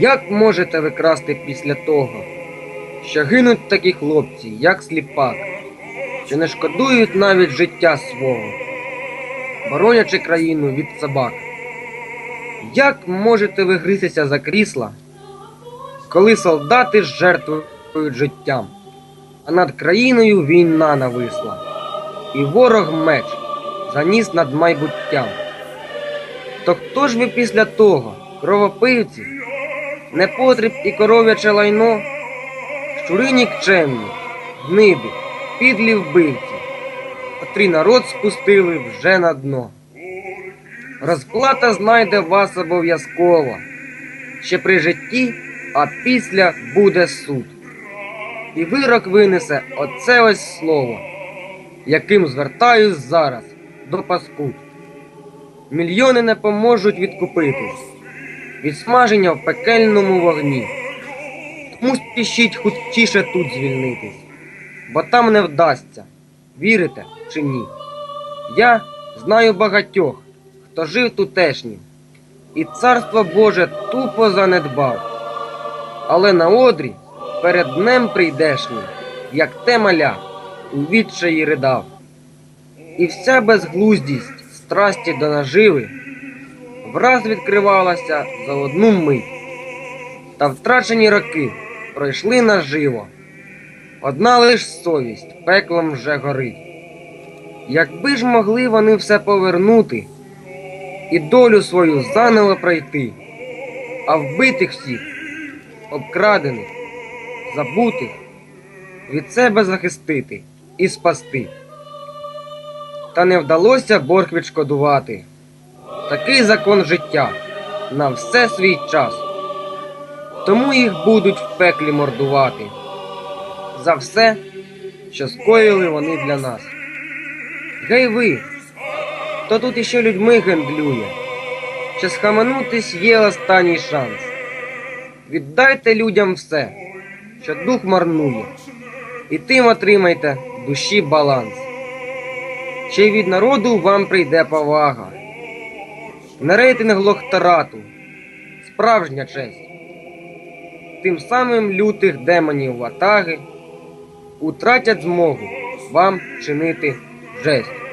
Як можете ви красти після того, що гинуть такі хлопці, як сліпак, що не шкодують навіть життя свого, боронячи країну від собак? Як можете ви гритися за крісла, коли солдати жертвують життям, а над країною війна нависла, і ворог меч заніс над майбуттям? То хто ж ви після того, кровопивці, непотріб і коров'яче лайно, щури нікчемні, гниди, підлі вбивці, котрі народ спустили вже на дно. Розплата знайде вас обов'язково, ще при житті, а після буде суд. І вирок винесе оце ось слово, яким звертаюсь зараз до паскуд. Мільйони не поможуть відкупитись від смаження в пекельному вогні. Тому спішіть хутчіше тут звільнитись, бо там не вдасться, вірите чи ні. Я знаю багатьох, хто жив тутешнім, і царство Боже тупо занедбав. Але на одрі перед днем прийдешнім, як те маля, у відчаї ридав. І вся безглуздість страсті до наживи враз відкривалася за одну мить. Та втрачені роки пройшли наживо. Одна лиш совість пеклом вже горить. Якби ж могли вони все повернути і долю свою заново пройти, а вбитих всіх, обкрадених, забутих, від себе захистити і спасти. Та не вдалося борг відшкодувати. Такий закон життя на все свій час. Тому їх будуть в пеклі мордувати за все, що скоїли вони для нас. Гей ви, хто тут іще людьми гендлює, що схаменутись є останній шанс. Віддайте людям все, що дух марнує, і тим отримайте душі баланс. Й від народу вам прийде повага. На рейтинг лохтарату справжня честь. Тим самим лютих демонів ватаги утратять змогу вам чинити жесть.